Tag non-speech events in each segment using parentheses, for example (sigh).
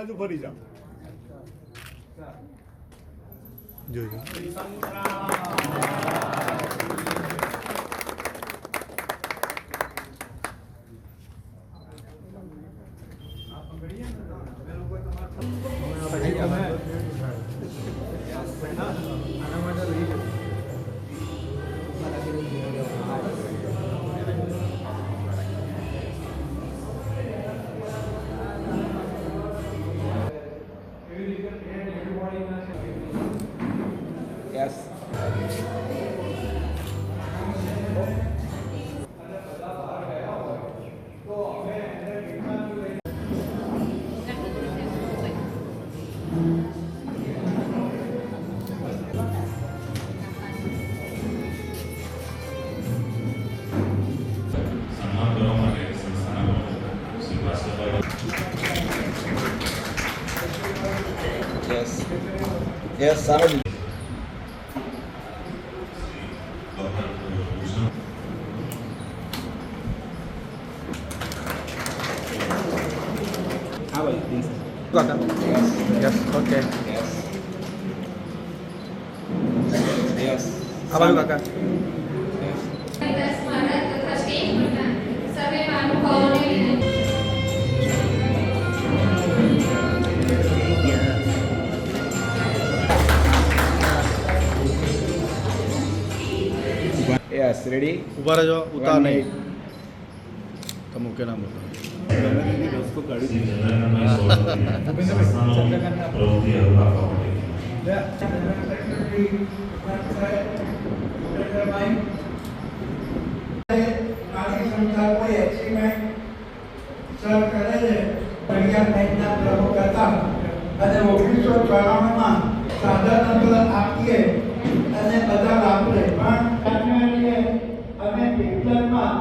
બાજુ ફરી જાઓ. જોજો. યસ સારો ડોક્ટર ભૂષણ હા ભાઈ કાકા yes yes okay yes yes આ બાજુ કાકા યસ રેડી ઊભા રહેજો ઉતાર નહીં. તમે કે નામ બોલો શ્રી નરેન્દ્રભાઈ સોલંકી સંસ્થાનો પ્રવૃત્તિ અહેવાલ આપવા માટે આની સંસ્થા કોઈ એક્સપેરિમેન્ટ સર કરે છે પંજાબ બેંકના પ્રમુખ હતા અને ઓગણીસો ચોરાણુંમાં સાધારણ આપીએ અને બધા વાપરે પણ જાન્યુઆરીએ અમે પિક્ચરમાં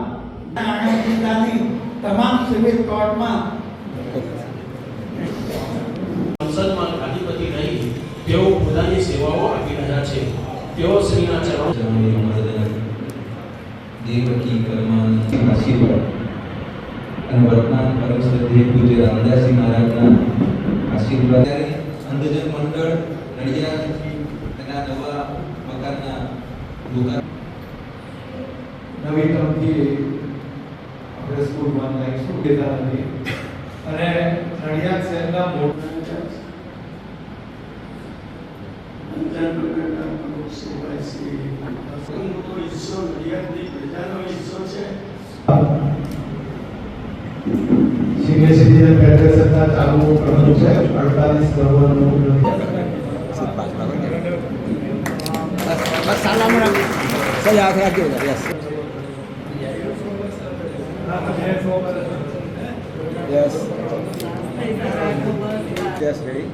આણંદ જિલ્લાની તમામ સિવિલ કોર્ટમાં સંસદમાં અધિપતિ રહી તેઓ પોતાની સેવાઓ આપી રહ્યા છે. તેઓ શ્રીના ચરણો દેવકી કર્માની આશીર્વાદ અને વર્તમાન પરમ શ્રદ્ધે પૂજ્ય રામદાસજી મહારાજના આશીર્વાદ. અંધજન મંડળ નડિયાદ તેના નવા મકાનના દુકાન નવી આપણે લાઈક શું કહેતા નથી. અને નડિયાદ શહેરના મોટા ચાલુ પ્રમુખ છે. અડતાલીસ કરોડનું બસ સાલામ રાખ સહી હાથ રાખજો yes Yes. Yes, ready?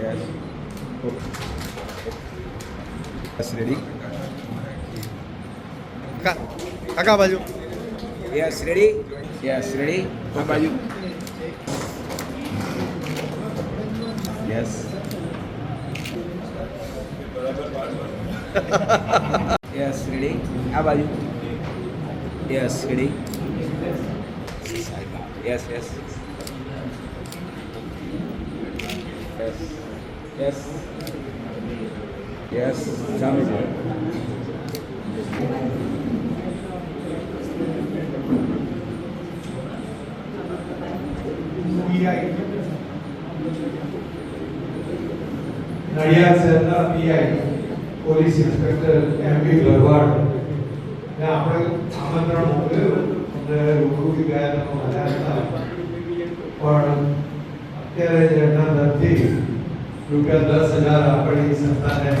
Yes. Yes, ready? Kaka baju. Yes, ready? Yes, ready? Kaka baju. Yes. (laughs) yes, ready? Ah, How about you? Yes, ready? Ready yes yes yes yes yes સામે છે નડિયાદ શહેરના PI police inspector M B Bharwad ને આપણે આમંત્રણ મોકલ્યું અને રૂબરૂ ગયા મજા હતા. પણ અત્યારે જ એમના તરફથી રૂપિયા દસ હજાર આપણી સંસ્થાને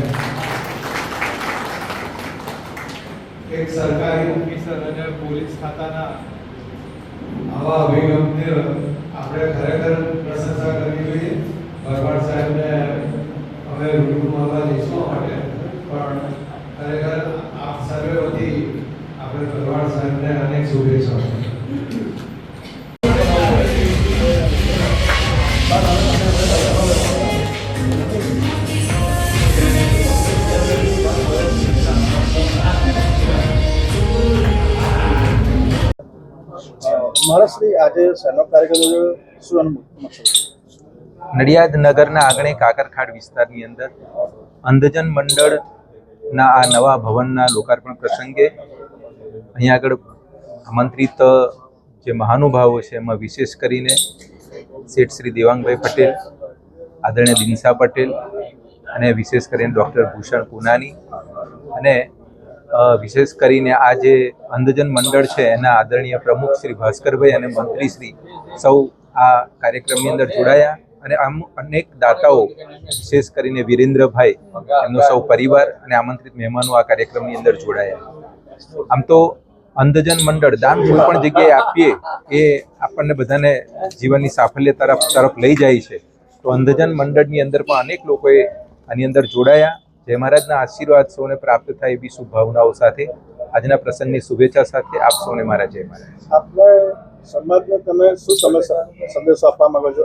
એક સરકારી ઓફિસર અને પોલીસ ખાતાના આવા અભિગમને આપણે ખરેખર પ્રશંસા કરવી જોઈએ. ભરવાડ સાહેબને અમે રૂબરૂ મળવા જઈશું માટે. પણ ખરેખર શુભેચ્છાઓ આજે સેનો કાર્યક્રમ શું નડિયાદ નગરના આંગણે કાકરખાડ વિસ્તારની અંદર અંધજન મંડળના આ નવા ભવનના લોકાર્પણ પ્રસંગે અહીંયા આગળ આમંત્રિત જે મહાનુભાવો છે, એમાં વિશેષ કરીને શેઠ શ્રી દેવાંગભાઈ પટેલ, આદરણીય દિનસા પટેલ અને વિશેષ કરીને ડૉક્ટર ભૂષણ પુનાની અને વિશેષ કરીને આ જે અંધજન મંડળ છે, એના આદરણીય પ્રમુખ શ્રી ભાસ્કરભાઈ અને મંત્રી શ્રી સૌ આ કાર્યક્રમની અંદર જોડાયા અને આમ અનેક દાતાઓ, વિશેષ કરીને વિરેન્દ્રભાઈ, એમનો સૌ પરિવાર અને આમંત્રિત મહેમાનો આ કાર્યક્રમની અંદર જોડાયા. આમ તો અંધજન મંડળ દાન કોઈ પણ જગ્યાએ આપીએ એ આપણને બધાને જીવનની સાફલ્ય તરફ તરફ લઈ જાય છે. તો અંધજન મંડળની અંદર પણ અનેક લોકોએ આની અંદર જોડાયા. જય મહારાજના આશીર્વાદ સૌને પ્રાપ્ત થાય એવી શુભ ભાવનાઓ સાથે. આજના પ્રસંગની શુભેચ્છા સાથે આપ સૌને મારા જય મહારાજ. આપને સમાજને તમે શું તમે સંદેશો આપવા માંગો છે?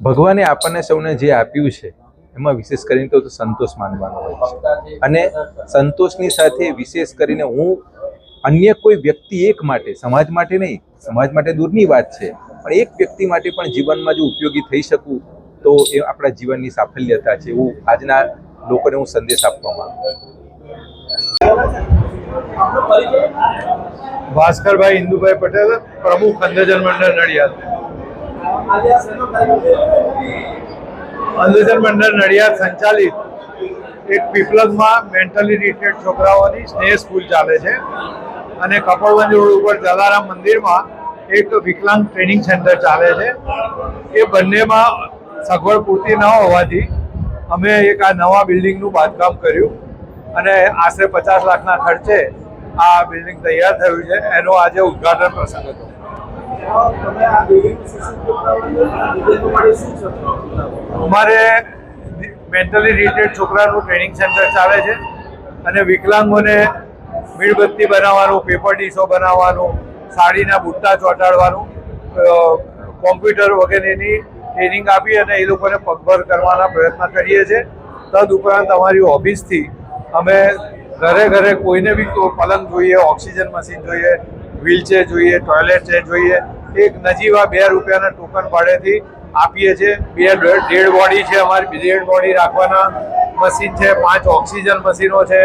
ભગવાને આપણને સૌને જે આપ્યું છે એમાં વિશેષ કરીને તો સંતોષ માનવાનો હોય છે. અને સંતોષની સાથે વિશેષ કરીને હું અન્ય કોઈ વ્યક્તિ એક માટે, સમાજ માટે નહીં, સમાજ માટે દૂરની વાત છે, પણ એક વ્યક્તિ માટે પણ જીવનમાં જો ઉપયોગી થઈ શકું, તો એ આપણા જીવનની સાફલ્યતા છે એવું આજના લોકોને હું સંદેશ આપવા માંગુ ભાસ્કરભાઈ ઇન્દુભાઈ પટેલ, પ્રમુખ અંધજન મંડળ નડિયાદ. અંધજન મંડળ નડિયાદ સંચાલિત એક પીપલગમાં મેન્ટલી રિટેડ છોકરાઓની સ્નેહ સ્કૂલ ચાલે છે. અને કપડવંજ રોડ ઉપર જલારામ મંદિરમાં એક વિકલાંગ ટ્રેનિંગ સેન્ટર ચાલે છે. એ બંનેમાં સગવડ પૂરતી ન હોવાથી અમે એક આ નવા બિલ્ડિંગનું બાંધકામ કર્યું. અને આશરે પચાસ લાખના ખર્ચે આ બિલ્ડિંગ તૈયાર થયું છે. એનો આજે ઉદ્ઘાટન પ્રસંગ હતો. અમારે મેન્ટલી રિટેડ છોકરાનું ટ્રેનિંગ સેન્ટર ચાલે છે અને વિકલાંગોને મીણબત્તી બનાવવાનું પેપર ડીશો બનાવવાનું, સાડીના બુટ્ટા ચોંટાડવાનું કોમ્પ્યુટર વગેરેની ટ્રેનિંગ આપી અને એ લોકોને પગભર કરવાના પ્રયત્ન કરીએ છીએ. તદ ઉપરાંત અમારી ઓફિસથી અમે ઘરે ઘરે કોઈને બી પલંગ જોઈએ, ઓક્સિજન મશીન જોઈએ વ્હીલચેર જોઈએ, ટોયલેટ ચેર જોઈએ, એક નજીવા બે રૂપિયાના ટોકન ભાડેથી આપીએ છીએ. બે ડેડ બોડી છે અમારી ડેડ બોડી રાખવાના. મશીન છે, પાંચ ઓક્સિજન મશીનો છે,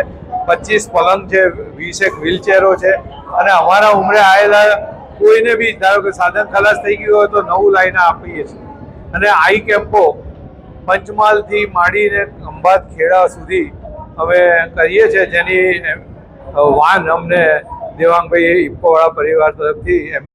પચીસ પલંગ છે, વીસેક વ્હીલચેરો છે. અને અમારા ઉમરે આવેલા કોઈને બી, ધારો કે સાધન ખલાસ થઈ ગયું હોય તો નવું લાઈને આપીએ છીએ. અને આઈ કેમ્પો, પંચમહાલથી માંડીને ખંભાત ખેડા સુધી અમે કરીએ છીએ, જેની વાન અમને દેવાંગભાઈ ઇફકોવાળા પરિવાર તરફથી એમ